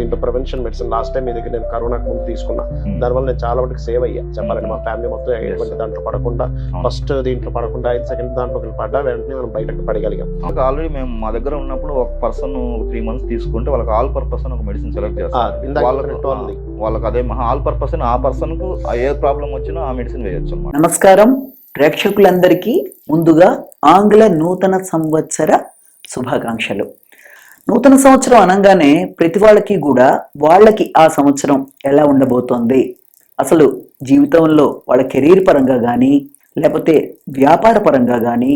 దీంట్లో prevention medicine last time మీ దగ్గర నేను కరోనాకు ముందు తీసుకున్నా. దానివల్ల నేను చాలా వరకు సేవ్ అయ్యా. చెప్పాలంటే మా ఫ్యామిలీ మొత్తం ఎటువంటి దాంట్లో పడకుండా ఫస్ట్ దీంట్లో పడకుండా ఐదు సెకండ్ దాంట్లో పడ్డా వెంటనే మనం బయటకు పడగలిగాం. ఆల్రెడీ మేము మా దగ్గర ఉన్నప్పుడు ఒక పర్సన్ త్రీ మంత్స్ తీసుకుంటే వాళ్ళకి ఆల్ పర్పస్ ఒక మెడిసిన్ సెలెక్ట్ చేస్తారు. వాళ్ళకు చెప్పినట్టు ఉంది. వాళ్ళకి అదే ఆల్ పర్పస్ ఆ పర్సన్కు ఏ ప్రాబ్లం వచ్చినా ఆ మెడిసిన్ వేయొచ్చు నమస్కారం. ప్రేక్షకులందరికీ ముందుగా ఆంగ్ల నూతన సంవత్సర శుభాకాంక్షలు. నూతన సంవత్సరం అనగానే ప్రతి వాళ్ళకి కూడా వాళ్ళకి ఆ సంవత్సరం ఎలా ఉండబోతోంది? అసలు జీవితంలో వాళ్ళ కెరీర్ పరంగా కానీ లేకపోతే వ్యాపార పరంగా కానీ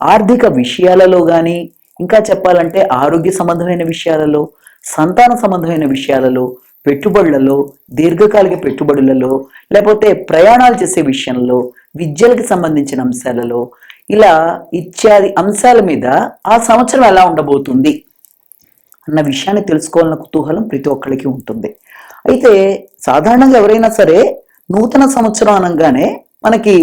ఆర్థిక విషయాలలో కానీ ఇంకా చెప్పాలంటే ఆరోగ్య సంబంధమైన విషయాలలో సంతాన సంబంధమైన విషయాలలో పెట్టుబడులలో దీర్ఘకాలిక పెట్టుబడులలో లేకపోతే ప్రయాణాలు చేసే విషయంలో విద్యలకు సంబంధించిన అంశాలలో ఇలా ఇత్యాది అంశాల మీద ఆ సంవత్సరం ఎలా ఉండబోతుంది? అన్న విషయాన్ని తెలుసుకోవాలన్న కుతూహలం ప్రతి ఒక్కరికి ఉంటుంది. అయితే సాధారణంగా ఎవరైనా సరే నూతన సంవత్సరం అనగానే మనకి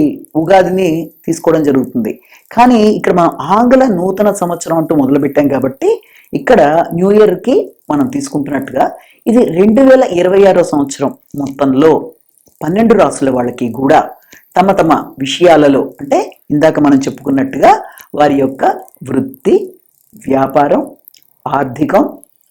ఉగాదిని తీసుకోవడం జరుగుతుంది. కానీ ఇక్కడ మనం ఆంగ్ల నూతన సంవత్సరం అంటూ మొదలుపెట్టాం కాబట్టి ఇక్కడ న్యూ ఇయర్కి మనం తీసుకుంటున్నట్టుగా ఇది రెండు వేల ఇరవై ఆరో సంవత్సరం మొత్తంలో పన్నెండు రాసుల వాళ్ళకి కూడా తమ తమ విషయాలలో అంటే ఇందాక మనం చెప్పుకున్నట్టుగా వారి యొక్క వృత్తి వ్యాపారం ఆర్థికం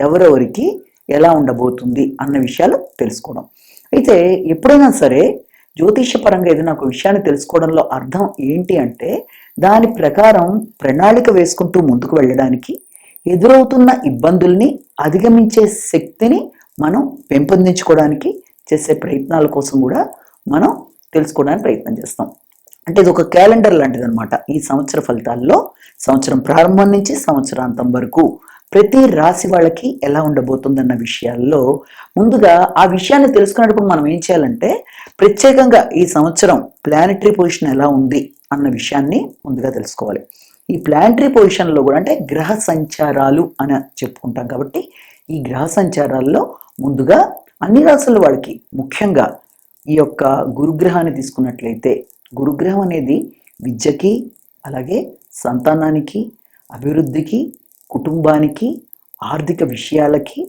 ఎవరెవరికి ఎలా ఉండబోతుంది అన్న విషయాలు తెలుసుకోవడం. అయితే ఎప్పుడైనా సరే జ్యోతిషపరంగా ఏదైనా ఒక విషయాన్ని తెలుసుకోవడంలో అర్థం ఏంటి అంటే దాని ప్రకారం ప్రణాళిక వేసుకుంటూ ముందుకు వెళ్ళడానికి ఎదురవుతున్న ఇబ్బందుల్ని అధిగమించే శక్తిని మనం పెంపొందించుకోవడానికి చేసే ప్రయత్నాల కోసం కూడా మనం తెలుసుకోవడానికి ప్రయత్నం చేస్తాం. అంటే ఇది ఒక క్యాలెండర్ లాంటిది అనమాట ఈ సంవత్సర ఫలితాల్లో సంవత్సరం ప్రారంభం నుంచి సంవత్సరాంతం వరకు ప్రతి రాశి వాళ్ళకి ఎలా ఉండబోతుందన్న విషయాల్లో ముందుగా ఆ విషయాన్ని తెలుసుకున్నప్పుడు మనం ఏం చేయాలంటే ప్రత్యేకంగా ఈ సంవత్సరం ప్లానిటరీ పొజిషన్ ఎలా ఉంది అన్న విషయాన్ని ముందుగా తెలుసుకోవాలి. ఈ ప్లానటరీ పొజిషన్లో కూడా అంటే గ్రహ సంచారాలు అని చెప్పుకుంటాం కాబట్టి ఈ గ్రహ సంచారాల్లో ముందుగా అన్ని రాసుల వాళ్ళకి ముఖ్యంగా ఈ యొక్క గురుగ్రహాన్ని తీసుకున్నట్లయితే గురుగ్రహం అనేది విద్యకి అలాగే సంతానానికి అభివృద్ధికి కుటుంబానికి ఆర్థిక విషయాలకి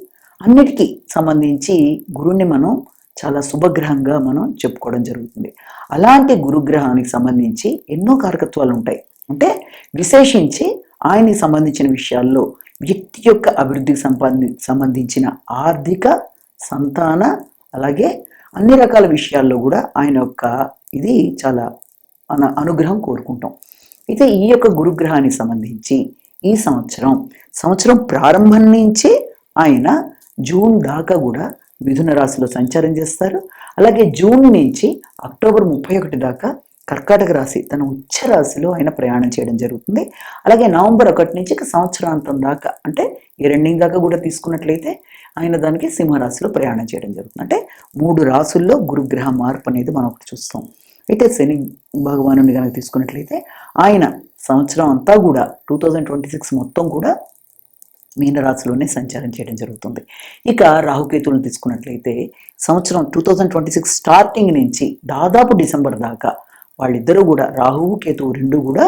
అన్నిటికీ సంబంధించి గురువుని మనం చాలా శుభగ్రహంగా మనం చెప్పుకోవడం జరుగుతుంది. అలాంటి గురుగ్రహానికి సంబంధించి ఎన్నో కారకత్వాలు ఉంటాయి. అంటే విశేషించి ఆయనకి సంబంధించిన విషయాల్లో వ్యక్తి యొక్క అభివృద్ధికి సంబంధి సంబంధించిన ఆర్థిక సంతాన అలాగే అన్ని రకాల విషయాల్లో కూడా ఆయన యొక్క ఇది చాలా మన అనుగ్రహం కోరుకుంటాం. అయితే ఈ యొక్క గురుగ్రహానికి సంబంధించి ఈ సంవత్సరం. సంవత్సరం ప్రారంభం నుంచి ఆయన జూన్ దాకా కూడా మిథున రాశిలో సంచారం చేస్తారు. అలాగే జూన్ నుంచి అక్టోబర్ ముప్పై ఒకటి దాకా కర్కాటక రాశి తన ఉచ్చ రాశిలో ఆయన ప్రయాణం చేయడం జరుగుతుంది. అలాగే నవంబర్ ఒకటి నుంచి సంవత్సరాంతం దాకా అంటే ఈ రెండింగ్ దాకా కూడా తీసుకున్నట్లయితే ఆయన దానికి సింహరాశిలో ప్రయాణం చేయడం జరుగుతుంది. అంటే మూడు రాసుల్లో గురుగ్రహ మార్పు అనేది మనం ఒకటి చూస్తాం. అయితే శని భగవాను కనుక తీసుకున్నట్లయితే ఆయన సంవత్సరం అంతా కూడా టూ థౌజండ్ ట్వంటీ సిక్స్ మొత్తం కూడా మీనరాశిలోనే సంచారం చేయడం జరుగుతుంది. ఇక రాహుకేతులను తీసుకున్నట్లయితే సంవత్సరం two thousand twenty six starting నుంచి దాదాపు డిసెంబర్ దాకా వాళ్ళిద్దరూ కూడా రాహువు కేతువు రెండు కూడా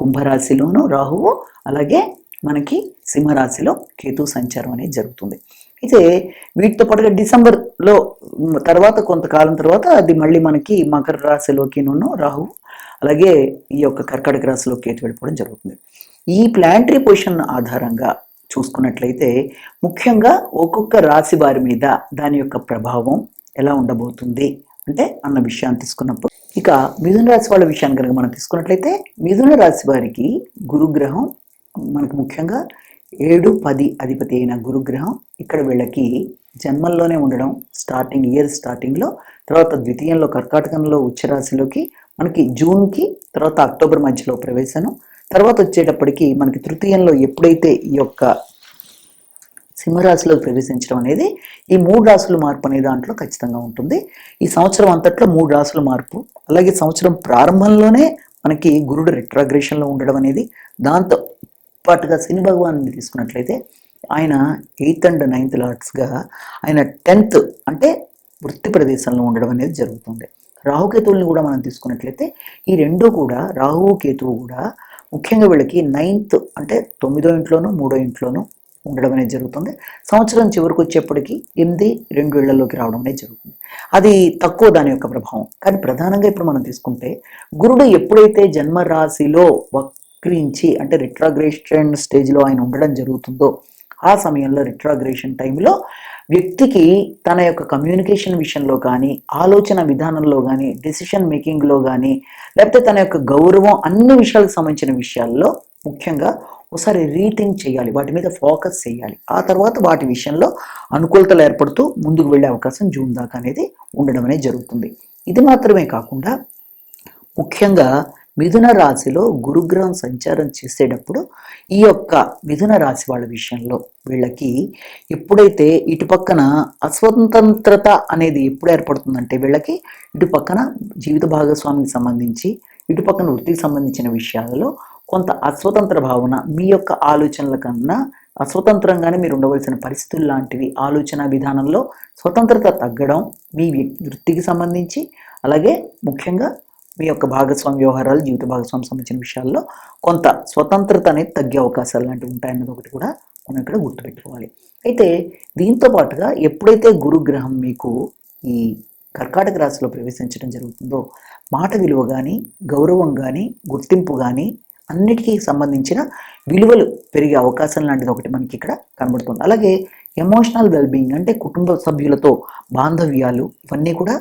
కుంభరాశిలోను రాహువు అలాగే మనకి సింహరాశిలో కేతు సంచారం అనేది జరుగుతుంది. అయితే వీటితో పాటుగా డిసెంబర్లో తర్వాత కొంతకాలం తర్వాత అది మళ్ళీ మనకి మకర రాశిలోకిను రాహువు అలాగే ఈ యొక్క కర్కాటక రాశిలో కేతు వెళ్ళిపోవడం జరుగుతుంది. ఈ ప్లాంటరీ పొజిషన్ ఆధారంగా చూసుకున్నట్లయితే ముఖ్యంగా ఒక్కొక్క రాశి వారి మీద దాని యొక్క ప్రభావం ఎలా ఉండబోతుంది అంటే అన్న విషయాన్ని తీసుకున్నప్పుడు ఇక మిథున రాశి వాళ్ళ విషయాన్ని కనుక మనం తీసుకున్నట్లయితే మిథున రాశి వారికి గురుగ్రహం మనకు ముఖ్యంగా ఏడు పది అధిపతి అయిన గురుగ్రహం ఇక్కడ వీళ్ళకి జన్మల్లోనే ఉండడం స్టార్టింగ్ ఇయర్ స్టార్టింగ్లో తర్వాత ద్వితీయంలో కర్కాటకంలో ఉచ్చరాశిలోకి మనకి జూన్కి తర్వాత అక్టోబర్ మధ్యలో ప్రవేశనం తర్వాత వచ్చేటప్పటికి మనకి తృతీయంలో ఎప్పుడైతే ఈ యొక్క సింహరాశిలో ప్రవేశించడం అనేది ఈ మూడు రాసుల మార్పు అనే దాంట్లో ఖచ్చితంగా ఉంటుంది. ఈ సంవత్సరం అంతట్లో మూడు రాసుల మార్పు అలాగే సంవత్సరం ప్రారంభంలోనే మనకి గురుడు రిట్రాగ్రేషన్లో ఉండడం అనేది దాంతో పాటుగా శని భగవాన్ని తీసుకున్నట్లయితే ఆయన ఎయిత్ అండ్ నైన్త్ లార్డ్స్గా ఆయన టెన్త్ అంటే వృత్తి ప్రదేశంలో ఉండడం అనేది జరుగుతుంది. రాహుకేతువుల్ని కూడా మనం తీసుకున్నట్లయితే ఈ రెండు కూడా రాహువు కేతువు కూడా ముఖ్యంగా వీళ్ళకి నైన్త్ అంటే తొమ్మిదో ఇంట్లోనూ మూడో ఇంట్లోనూ ఉండడం అనేది జరుగుతుంది. సంవత్సరం చివరికి వచ్చేప్పటికి ఎనిమిది రెండు ఏళ్ళలోకి రావడం అనేది జరుగుతుంది. అది తక్కువ దాని యొక్క ప్రభావం. కానీ ప్రధానంగా ఇప్పుడు మనం తీసుకుంటే గురుడు ఎప్పుడైతే జన్మ రాశిలో వక్రించి అంటే రిట్రాగ్రేషన్ స్టేజ్లో ఆయన ఉండడం జరుగుతుందో ఆ సమయంలో రిట్రాగ్రేషన్ టైంలో వ్యక్తికి తన యొక్క కమ్యూనికేషన్ విషయంలో కానీ ఆలోచన విధానంలో కానీ డెసిషన్ మేకింగ్లో కానీ లేకపోతే తన యొక్క గౌరవం అన్ని విషయాలకు సంబంధించిన విషయాల్లో ముఖ్యంగా ఒకసారి రీథింక్ చేయాలి. వాటి మీద ఫోకస్ చేయాలి. ఆ తర్వాత వాటి విషయంలో అనుకూలతలు ఏర్పడుతూ ముందుకు వెళ్ళే అవకాశం జూన్ దాకా అనేది ఉండడం అనేది జరుగుతుంది. ఇది మాత్రమే కాకుండా ముఖ్యంగా మిథున రాశిలో గురుగ్రహం సంచారం చేసేటప్పుడు ఈ యొక్క మిథున రాశి వాళ్ళ విషయంలో వీళ్ళకి ఎప్పుడైతే ఇటు పక్కన అస్వతంత్రత అనేది ఎప్పుడు ఏర్పడుతుందంటే వీళ్ళకి ఇటు పక్కన జీవిత భాగస్వామికి సంబంధించి ఇటు పక్కన వృత్తికి సంబంధించిన విషయాలలో కొంత అస్వతంత్ర భావన మీ యొక్క ఆలోచనల కన్నా అస్వతంత్రంగానే మీరు ఉండవలసిన పరిస్థితులు లాంటివి ఆలోచన విధానంలో స్వతంత్రత తగ్గడం మీ వృత్తికి సంబంధించి అలాగే ముఖ్యంగా మీ యొక్క భాగస్వామి వ్యవహారాలు జీవిత భాగస్వామి సంబంధించిన విషయాల్లో కొంత స్వతంత్రత అనేది తగ్గే అవకాశాలు లాంటివి ఉంటాయన్నది ఒకటి కూడా మనం ఇక్కడ గుర్తుపెట్టుకోవాలి. అయితే దీంతో పాటుగా ఎప్పుడైతే గురుగ్రహం మీకు ఈ కర్కాటక రాశిలో ప్రవేశించడం జరుగుతుందో మాట విలువ కానీ గౌరవం కానీ గుర్తింపు కానీ అన్నిటికీ సంబంధించిన విలువలు పెరిగే అవకాశం లాంటిది ఒకటి మనకి ఇక్కడ కనబడుతుంది. అలాగే ఎమోషనల్ వెల్బీయింగ్ అంటే కుటుంబ సభ్యులతో బాంధవ్యాలు ఇవన్నీ కూడా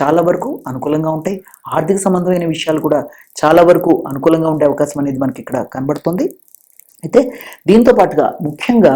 చాలా వరకు అనుకూలంగా ఉంటాయి. ఆర్థిక సంబంధమైన విషయాలు కూడా చాలా వరకు అనుకూలంగా ఉండే అవకాశం అనేది మనకి ఇక్కడ కనబడుతుంది. అయితే దీంతో పాటుగా ముఖ్యంగా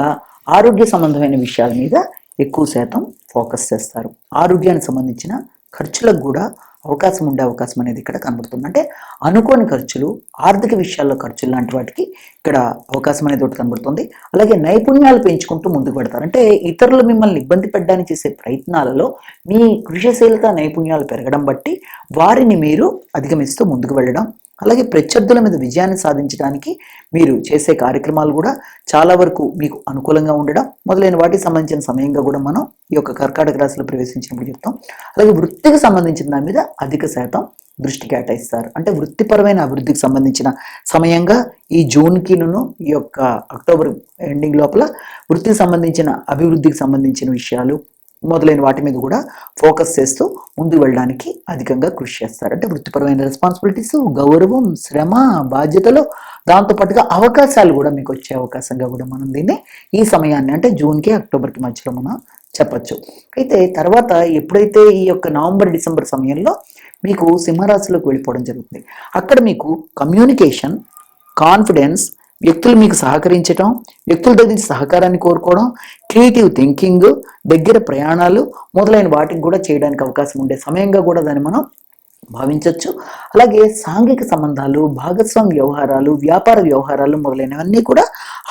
ఆరోగ్య సంబంధమైన విషయాల మీద ఎక్కువ శాతం ఫోకస్ చేస్తారు. ఆరోగ్యానికి సంబంధించిన ఖర్చులకు కూడా అవకాశం ఉండే అవకాశం అనేది ఇక్కడ కనబడుతుంది. అంటే అనుకోని ఖర్చులు ఆర్థిక విషయాల్లో ఖర్చులు లాంటి వాటికి ఇక్కడ అవకాశం అనేది ఒకటి కనబడుతుంది. అలాగే నైపుణ్యాలు పెంచుకుంటూ ముందుకు పెడతారు. అంటే ఇతరులు మిమ్మల్ని ఇబ్బంది పెట్టడానికి చేసే ప్రయత్నాలలో మీ కృషిశీలత నైపుణ్యాలు పెరగడం బట్టి వారిని మీరు అధిగమిస్తూ ముందుకు వెళ్ళడం అలాగే ప్రత్యర్థుల మీద విజయాన్ని సాధించడానికి మీరు చేసే కార్యక్రమాలు కూడా చాలా వరకు మీకు అనుకూలంగా ఉండడం మొదలైన వాటికి సంబంధించిన సమయంగా కూడా మనం ఈ యొక్క కర్కాటక రాశిలో ప్రవేశించినప్పుడు చెప్తాం. అలాగే వృత్తికి సంబంధించిన దాని మీద అధిక శాతం దృష్టి కేటాయిస్తారు. అంటే వృత్తిపరమైన అభివృద్ధికి సంబంధించిన సమయంగా ఈ జూన్కిను ఈ యొక్క అక్టోబర్ ఎండింగ్ లోపల వృత్తికి సంబంధించిన అభివృద్ధికి సంబంధించిన విషయాలు మొదలైన వాటి మీద కూడా ఫోకస్ చేస్తూ ముందుకు వెళ్ళడానికి అధికంగా కృషి చేస్తారు. అంటే వృత్తిపరమైన రెస్పాన్సిబిలిటీస్ గౌరవం శ్రమ బాధ్యతలు దాంతోపాటుగా అవకాశాలు కూడా మీకు వచ్చే అవకాశంగా కూడా మనం దీన్ని ఈ సమయాన్ని అంటే జూన్కి అక్టోబర్కి మధ్యలో మనం చెప్పచ్చు. అయితే తర్వాత ఎప్పుడైతే ఈ యొక్క నవంబర్ డిసెంబర్ సమయంలో మీకు సింహరాశిలోకి వెళ్ళిపోవడం జరుగుతుంది. అక్కడ మీకు కమ్యూనికేషన్ కాన్ఫిడెన్స్ వ్యక్తులు మీకు సహకరించడం వ్యక్తుల దగ్గర నుంచి సహకారాన్ని కోరుకోవడం క్రియేటివ్ థింకింగ్ దగ్గర ప్రయాణాలు మొదలైన వాటికి కూడా చేయడానికి అవకాశం ఉండే సమయంగా కూడా దాన్ని మనం భావించవచ్చు అలాగే సాంఘిక సంబంధాలు భాగస్వామి వ్యవహారాలు వ్యాపార వ్యవహారాలు మొదలైనవన్నీ కూడా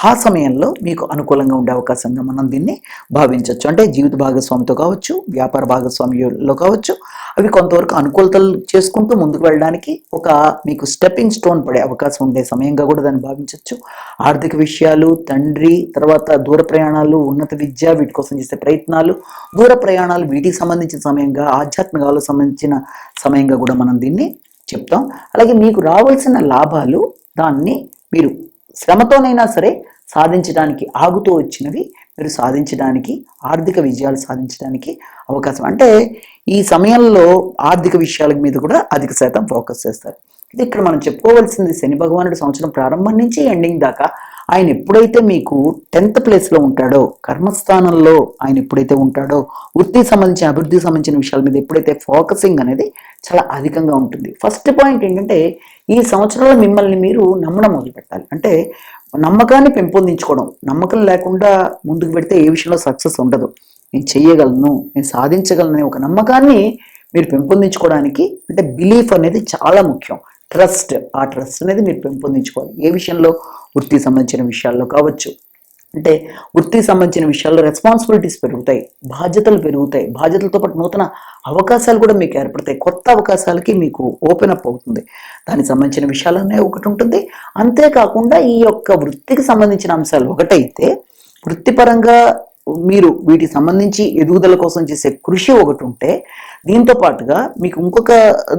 ఆ సమయంలో మీకు అనుకూలంగా ఉండే అవకాశంగా మనం దీన్ని భావించవచ్చు అంటే జీవిత భాగస్వామితో కావచ్చు వ్యాపార భాగస్వామ్యంలో కావచ్చు అవి కొంతవరకు అనుకూలతలు చేసుకుంటూ ముందుకు వెళ్ళడానికి ఒక మీకు స్టెప్పింగ్ స్టోన్ పడే అవకాశం ఉండే సమయంగా కూడా దాన్ని భావించవచ్చు ఆర్థిక విషయాలు తండ్రి తర్వాత దూర ప్రయాణాలు ఉన్నత విద్య వీటి కోసం చేసే ప్రయత్నాలు దూర ప్రయాణాలు వీటికి సంబంధించిన సమయంగా ఆధ్యాత్మికాలకు సంబంధించిన సమయంగా కూడా మనం దీన్ని చెప్తాం. అలాగే మీకు రావాల్సిన లాభాలు దాన్ని మీరు శ్రమతోనైనా సరే సాధించడానికి ఆగుతూ వచ్చినవి మీరు సాధించడానికి ఆర్థిక విజయాలు సాధించడానికి అవకాశం. అంటే ఈ సమయంలో ఆర్థిక విషయాల మీద కూడా అధిక శాతం ఫోకస్ చేస్తారు. ఇది ఇక్కడ మనం చెప్పుకోవాల్సింది శని భగవానుడు సంవత్సరం ప్రారంభం నుంచి ఎండింగ్ దాకా ఆయన ఎప్పుడైతే మీకు టెన్త్ ప్లేస్లో ఉంటాడో కర్మస్థానంలో ఆయన ఎప్పుడైతే ఉంటాడో వృత్తికి సంబంధించిన అభివృద్ధికి సంబంధించిన విషయాల మీద ఎప్పుడైతే ఫోకసింగ్ అనేది చాలా అధికంగా ఉంటుంది. ఫస్ట్ పాయింట్ ఏంటంటే ఈ సంవత్సరంలో మిమ్మల్ని మీరు నమ్మడం మొదలు పెట్టాలి అంటే నమ్మకాన్ని పెంపొందించుకోవడం నమ్మకం లేకుండా ముందుకు పెడితే ఏ విషయంలో సక్సెస్ ఉండదు. నేను చేయగలను నేను సాధించగలను అనే ఒక నమ్మకాన్ని మీరు పెంపొందించుకోవడానికి అంటే బిలీఫ్ అనేది చాలా ముఖ్యం. ట్రస్ట్ ఆ ట్రస్ట్ అనేది మీరు పెంపొందించుకోవాలి. ఏ విషయంలో? వృత్తికి సంబంధించిన విషయాల్లో కావచ్చు. అంటే వృత్తికి సంబంధించిన విషయాల్లో రెస్పాన్సిబిలిటీస్ పెరుగుతాయి బాధ్యతలు పెరుగుతాయి. బాధ్యతలతో పాటు నూతన అవకాశాలు కూడా మీకు ఏర్పడతాయి. కొత్త అవకాశాలకి మీకు ఓపెన్ అప్ అవుతుంది. దానికి సంబంధించిన విషయాలనే ఒకటి ఉంటుంది. అంతేకాకుండా ఈ యొక్క వృత్తికి సంబంధించిన అంశాలు ఒకటైతే వృత్తిపరంగా మీరు వీటికి సంబంధించి ఎదుగుదల కోసం చేసే కృషి ఒకటి ఉంటే దీంతో పాటుగా మీకు ఇంకొక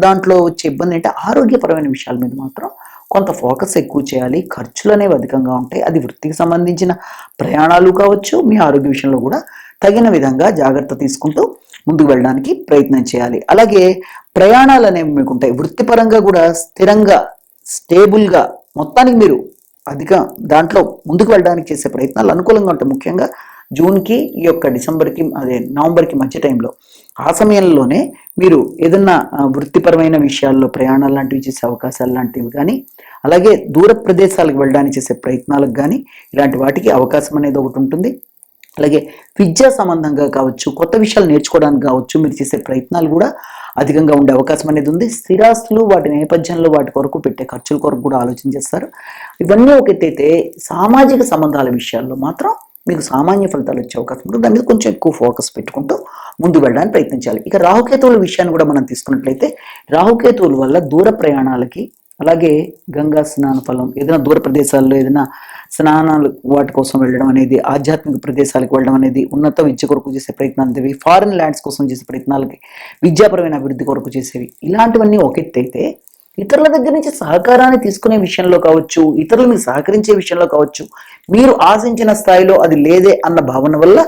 దాంట్లో వచ్చే ఇబ్బంది అంటే ఆరోగ్యపరమైన విషయాల మీద మాత్రం కొంత ఫోకస్ ఎక్కువ చేయాలి. ఖర్చులు అనేవి అధికంగా ఉంటాయి. అది వృత్తికి సంబంధించిన ప్రయాణాలు కావచ్చు మీ ఆరోగ్య విషయంలో కూడా తగిన విధంగా జాగ్రత్త తీసుకుంటూ ముందుకు వెళ్ళడానికి ప్రయత్నం చేయాలి. అలాగే ప్రయాణాలు అనేవి మీకు ఉంటాయి. వృత్తిపరంగా కూడా స్థిరంగా స్టేబుల్గా మొత్తానికి మీరు అధిక దాంట్లో ముందుకు వెళ్ళడానికి చేసే ప్రయత్నాలు అనుకూలంగా ఉంటాయి. ముఖ్యంగా జూన్కి ఈ యొక్క డిసెంబర్కి అదే నవంబర్కి మధ్య టైంలో. ఆ సమయంలోనే మీరు ఏదన్నా వృత్తిపరమైన విషయాల్లో ప్రయాణాలు లాంటివి చేసే అవకాశాలు లాంటివి కానీ అలాగే దూర ప్రదేశాలకు వెళ్ళడానికి చేసే ప్రయత్నాలకు కానీ ఇలాంటి వాటికి అవకాశం అనేది ఒకటి ఉంటుంది. అలాగే విద్యా సంబంధంగా కావచ్చు కొత్త విషయాలు నేర్చుకోవడానికి కావచ్చు మీరు చేసే ప్రయత్నాలు కూడా అధికంగా ఉండే అవకాశం అనేది ఉంది. స్థిరాస్తులు వాటి నేపథ్యంలో వాటి కొరకు పెట్టే ఖర్చుల కొరకు కూడా ఆలోచన చేస్తారు. ఇవన్నీ ఒక ఎత్తైతే సామాజిక సంబంధాల విషయాల్లో మాత్రం మీకు సామాన్య ఫలితాలు వచ్చే అవకాశం ఉంటుంది. దాని మీద కొంచెం ఎక్కువ ఫోకస్ పెట్టుకుంటూ ముందు వెళ్ళడానికి ప్రయత్నించాలి. ఇక రాహుకేతువుల విషయాన్ని కూడా మనం తీసుకున్నట్లయితే రాహుకేతువుల వల్ల దూర ప్రయాణాలకి అలాగే గంగా స్నాన ఫలం ఏదైనా దూర ప్రదేశాల్లో ఏదైనా స్నానాలు వాటి కోసం వెళ్ళడం అనేది ఆధ్యాత్మిక ప్రదేశాలకు వెళ్ళడం అనేది ఉన్నత విద్య కొరకు చేసే ప్రయత్నాలు అనేవి ఫారిన్ ల్యాండ్స్ కోసం చేసే ప్రయత్నాలకి విద్యాపరమైన అభివృద్ధి కొరకు చేసేవి. ఇలాంటివన్నీ ఒక ఎత్తు అయితే ఇతరుల దగ్గర నుంచి సహకారాన్ని తీసుకునే విషయంలో కావచ్చు ఇతరులను సహకరించే విషయంలో కావచ్చు మీరు ఆశించిన స్థాయిలో అది లేదే అన్న భావన వల్ల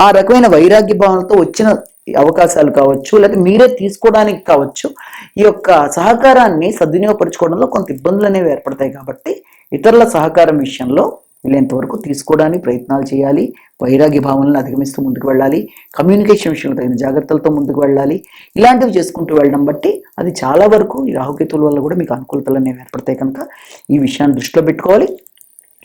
ఆ రకమైన వైరాగ్య భావనతో వచ్చిన అవకాశాలు కావచ్చు లేకపోతే మీరే తీసుకోవడానికి కావచ్చు ఈ యొక్క సహకారాన్ని సద్వినియోగపరచుకోవడంలో కొంత ఇబ్బందులు అనేవి ఏర్పడతాయి కాబట్టి ఇతరుల సహకారం విషయంలో వీలైనంత వరకు తీసుకోవడానికి ప్రయత్నాలు చేయాలి వైరాగ్య భావనలను అధిగమిస్తూ ముందుకు వెళ్ళాలి కమ్యూనికేషన్ విషయంలో తగిన జాగ్రత్తలతో ముందుకు వెళ్ళాలి ఇలాంటివి చేసుకుంటూ వెళ్ళడం బట్టి అది చాలా వరకు ఈ రాహుకేతుల వల్ల కూడా మీకు అనుకూలతలు అనేవి ఏర్పడతాయి కనుక ఈ విషయాన్ని దృష్టిలో పెట్టుకోవాలి.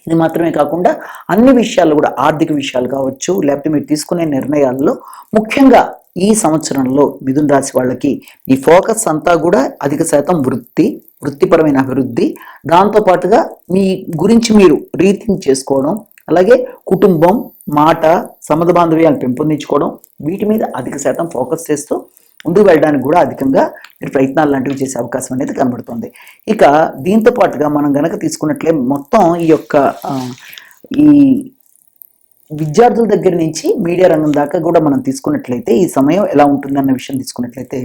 ఇది మాత్రమే కాకుండా అన్ని విషయాల్లో కూడా ఆర్థిక విషయాలు కావచ్చు లేకపోతే మీరు తీసుకునే నిర్ణయాల్లో ముఖ్యంగా ఈ సంవత్సరంలో మిథున రాశి వాళ్ళకి మీ ఫోకస్ అంతా కూడా అధిక శాతం వృత్తి వృత్తిపరమైన అభివృద్ధి. దాంతోపాటుగా మీ గురించి మీరు రీతింగ్ చేసుకోవడం అలాగే కుటుంబం మాట సమద బాంధవ్యాలు పెంపొందించుకోవడం వీటి మీద అధిక శాతం ఫోకస్ చేస్తూ ముందుకు వెళ్ళడానికి కూడా అధికంగా మీరు ప్రయత్నాలు లాంటివి చేసే అవకాశం అనేది కనబడుతుంది. ఇక దీంతో పాటుగా మనం గనక తీసుకున్నట్లే మొత్తం ఈ యొక్క ఈ విద్యార్థుల దగ్గర నుంచి మీడియా రంగం దాకా కూడా మనం తీసుకున్నట్లయితే ఈ సమయం ఎలా ఉంటుందన్న విషయం తీసుకున్నట్లయితే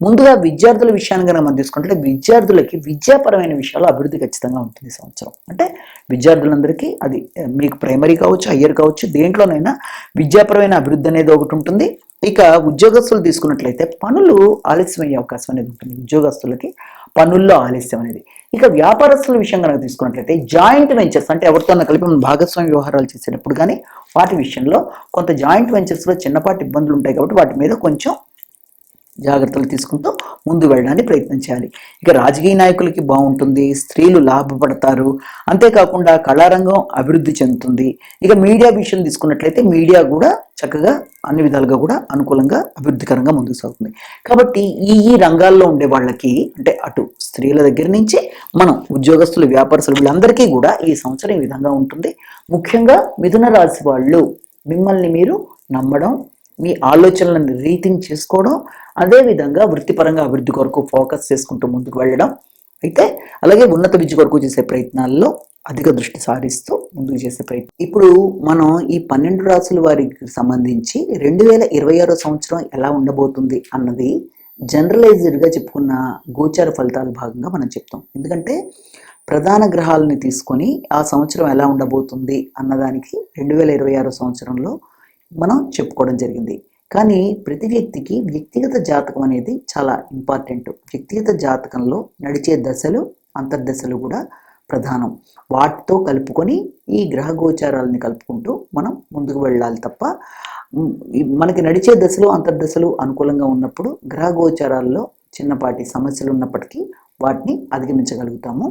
ముందుగా విద్యార్థుల విషయాన్ని కనుక మనం తీసుకున్నట్లయితే విద్యార్థులకి విద్యాపరమైన విషయాలు అభివృద్ధి ఖచ్చితంగా ఉంటుంది సంవత్సరం. అంటే విద్యార్థులందరికీ అది మీకు ప్రైమరీ కావచ్చు హయ్యర్ కావచ్చు దేంట్లోనైనా విద్యాపరమైన అభివృద్ధి అనేది ఒకటి ఉంటుంది. ఇక ఉద్యోగస్తులు తీసుకున్నట్లయితే పనులు ఆలస్యం అయ్యే అవకాశం అనేది ఉంటుంది. ఉద్యోగస్తులకి పనుల్లో ఆలస్యం అనేది. ఇక వ్యాపారస్తుల విషయం కనుక తీసుకున్నట్లయితే జాయింట్ వెంచర్స్ అంటే ఎవరితో కలిపి మనం భాగస్వామ్య వ్యవహారాలు చేసేటప్పుడు కానీ వాటి విషయంలో కొంత జాయింట్ వెంచర్స్లో చిన్నపాటి ఇబ్బందులు ఉంటాయి కాబట్టి వాటి మీద కొంచెం జాగ్రత్తలు తీసుకుంటూ ముందు వెళ్ళడానికి ప్రయత్నం చేయాలి. ఇక రాజకీయ నాయకులకి బాగుంటుంది స్త్రీలు లాభపడతారు అంతేకాకుండా కళారంగం అభివృద్ధి చెందుతుంది. ఇక మీడియా విషయం తీసుకున్నట్లయితే మీడియా కూడా చక్కగా అన్ని విధాలుగా కూడా అనుకూలంగా అభివృద్ధికరంగా ముందుకు సాగుతుంది. కాబట్టి ఈ ఈ రంగాల్లో ఉండే వాళ్ళకి అంటే అటు స్త్రీల దగ్గర నుంచి మనం ఉద్యోగస్తులు వ్యాపారస్తులు వీళ్ళందరికీ కూడా ఈ సంవత్సరం ఈ విధంగా ఉంటుంది. ముఖ్యంగా మిథున రాశి వాళ్ళు మిమ్మల్ని మీరు నమ్మడం మీ ఆలోచనలను రీథింక్ చేసుకోవడం అదేవిధంగా వృత్తిపరంగా అభివృద్ధి కొరకు ఫోకస్ చేసుకుంటూ ముందుకు వెళ్ళడం. అయితే అలాగే ఉన్నత విద్య కొరకు చేసే ప్రయత్నాల్లో అధిక దృష్టి సారిస్తూ ముందుకు చేసే ప్రయత్నం. ఇప్పుడు మనం ఈ పన్నెండు రాసుల వారికి సంబంధించి రెండు వేల ఇరవై ఆరో సంవత్సరం ఎలా ఉండబోతుంది అన్నది జనరలైజ్డ్గా చెప్పుకున్న గోచార ఫలితాల భాగంగా మనం చెప్తాం. ఎందుకంటే ప్రధాన గ్రహాలని తీసుకొని ఆ సంవత్సరం ఎలా ఉండబోతుంది అన్నదానికి రెండు వేల ఇరవై ఆరో సంవత్సరంలో మనం చెప్పుకోవడం జరిగింది. కానీ ప్రతి వ్యక్తికి వ్యక్తిగత జాతకం అనేది చాలా ఇంపార్టెంట్. వ్యక్తిగత జాతకంలో నడిచే దశలు అంతర్దశలు కూడా ప్రధానం. వాటితో కలుపుకొని ఈ గ్రహ గోచారాలని కలుపుకుంటూ మనం ముందుకు వెళ్ళాలి తప్ప మనకి నడిచే దశలు అంతర్దశలు అనుకూలంగా ఉన్నప్పుడు గ్రహ గోచారాల్లో చిన్నపాటి సమస్యలు ఉన్నప్పటికీ వాటిని అధిగమించగలుగుతాము.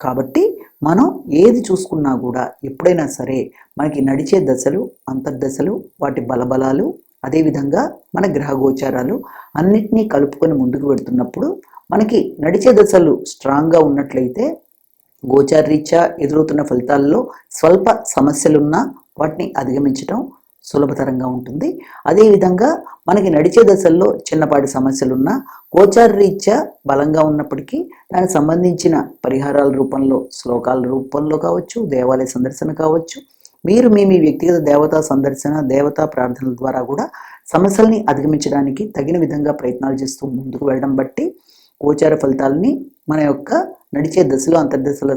కాబట్టి మనం ఏది చూసుకున్నా కూడా ఎప్పుడైనా సరే మనకి నడిచే దశలు అంతర్దశలు వాటి బలబలాలు అదేవిధంగా మన గ్రహ గోచారాలు అన్నిటినీ కలుపుకొని ముందుకు వెళ్తున్నప్పుడు మనకి నడిచే దశలు స్ట్రాంగ్గా ఉన్నట్లయితే గోచారీత్యా ఎదురవుతున్న ఫలితాల్లో స్వల్ప సమస్యలున్నా వాటిని అధిగమించడం సులభతరంగా ఉంటుంది. అదేవిధంగా మనకి నడిచే దశల్లో చిన్నపాటి సమస్యలున్నా గోచార రీత్యా బలంగా ఉన్నప్పటికీ దానికి సంబంధించిన పరిహారాల రూపంలో శ్లోకాల రూపంలో కావచ్చు దేవాలయ సందర్శన కావచ్చు మీరు మీ మీ వ్యక్తిగత దేవతా సందర్శన దేవతా ప్రార్థనల ద్వారా కూడా సమస్యల్ని అధిగమించడానికి తగిన విధంగా ప్రయత్నాలు చేస్తూ ముందుకు వెళ్ళడం బట్టి గోచార ఫలితాలని మన యొక్క నడిచే దశలో అంతర్దశల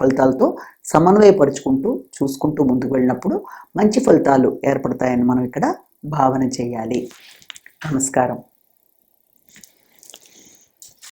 ఫలితాలతో సమన్వయపరుచుకుంటూ చూసుకుంటూ ముందుకు వెళ్ళినప్పుడు మంచి ఫలితాలు ఏర్పడతాయని మనం ఇక్కడ భావన చేయాలి. నమస్కారం.